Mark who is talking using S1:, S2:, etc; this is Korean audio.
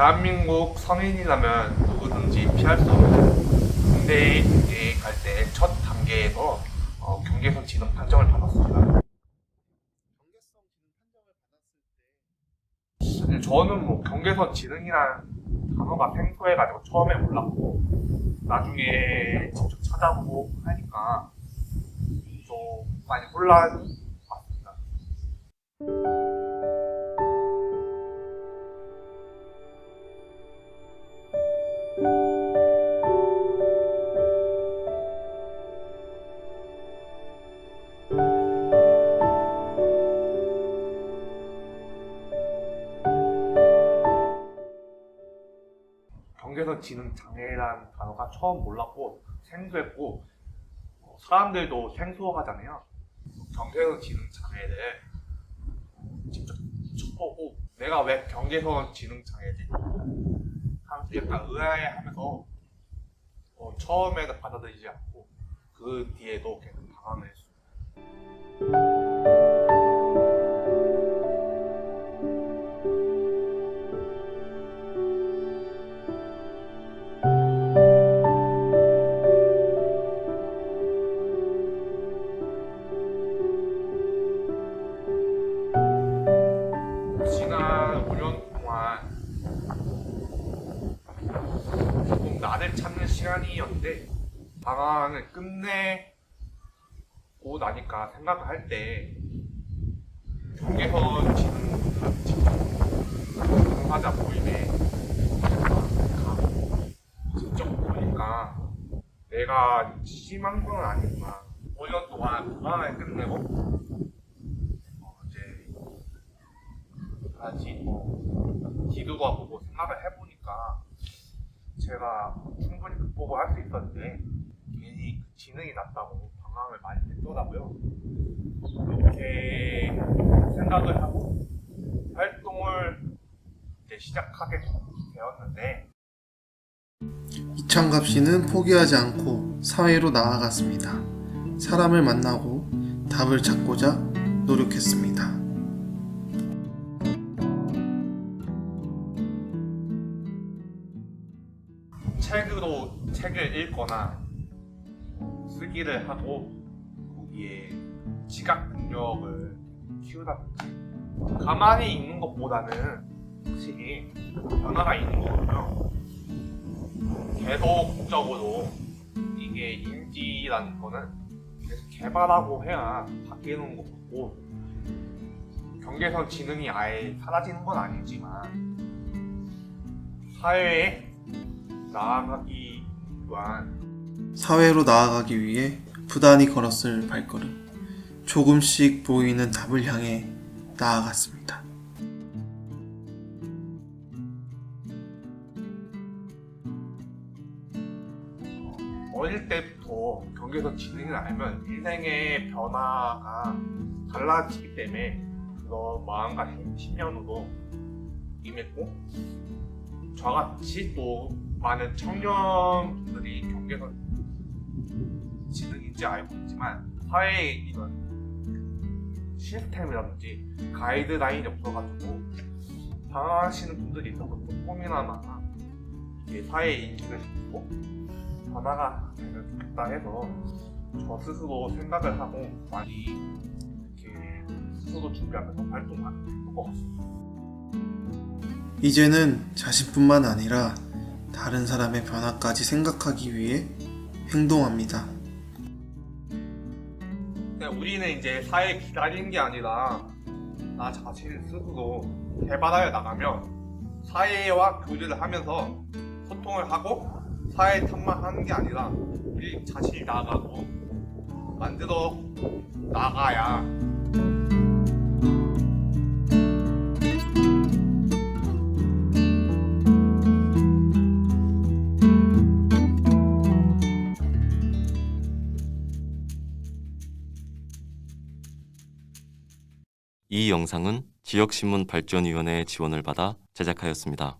S1: 대한민국 성인이라면 누구든지 피할 수 없는 군대에 갈 때 첫 단계에서 어, 경계선 지능 판정을 받았습니다. 사실 저는 뭐 경계선 지능이란 단어가 생소해가지고 처음에 몰랐고 나중에 직접 찾아보고 하니까 좀 많이 혼란이 경계선 지능 장애라는 단어가 처음 몰랐고 생소했고 어, 사람들도 생소하잖아요. 경계선 지능 장애를 직접 쳐보고 내가 왜 경계선 지능 장애지? 하면서 약간 의아해하면서 어, 처음에는 받아들이지 않고 그 뒤에도 계속. 지 나를 찾는 시간이었는데 방황을 끝내고 나니까 생각을 할때 직접 당사자 모임에 가고 직접 보니까 내가 심한 건 아니구나. 5년 동안 방황을 끝내고 어, 이제 다시 뭐 기도가 보고 생각을 해보니까 제가 충분히 극복을 할 수 있었는데 괜히 그 지능이 낮다고 방황을 많이 했더라고요. 그렇게 생각을 하고 활동을 이제 시작하게 되었는데
S2: 이창갑 씨는 포기하지 않고 사회로 나아갔습니다. 사람을 만나고 답을 찾고자 노력했습니다.
S1: 책으로 책을 읽거나 쓰기를 하고 거기에 지각 능력을 키우다든지 가만히 있는 것보다는 확실히 변화가 있는 거거든요. 계속적으로 이게 인지라는 거는 계속 개발하고 해야 바뀌는 것 같고 경계선 지능이 아예 사라지는 건 아니지만 사회에 나아가기 위한
S2: 사회로 나아가기 위해 부단히 걸었을 발걸음. 조금씩 보이는 답을 향해 나아갔습니다.
S1: 어릴 때부터 경계선 지능을 알면 인생의 변화가 달라지기 때문에 그런 마음과 신념으로 임했고 저같이 또 많은 청년들이 경계선 지능인지 알고 있지만 사회에 이런 시스템이라든지 가이드라인이 없어가지고 당하시는 분들이 있어서 좀 고민하나 이게 사회에 인식을 시키고 변화가 되면 좋겠다 해서 저 스스로 생각을 하고 많이 이렇게 스스로 준비하면서 활동하는 것 같습니다.
S2: 이제는 자신뿐만 아니라 다른 사람의 변화까지 생각하기 위해 행동합니다.
S1: 우리는 이제 사회 기다리는 게 아니라 나 자신 스스로 개발하여 나가면 사회와 교류를 하면서 소통을 하고 사회 탐방하는 게 아니라 우리 자신이 나아가고 만들어 나가야
S3: 이 영상은 지역신문 발전위원회의 지원을 받아 제작하였습니다.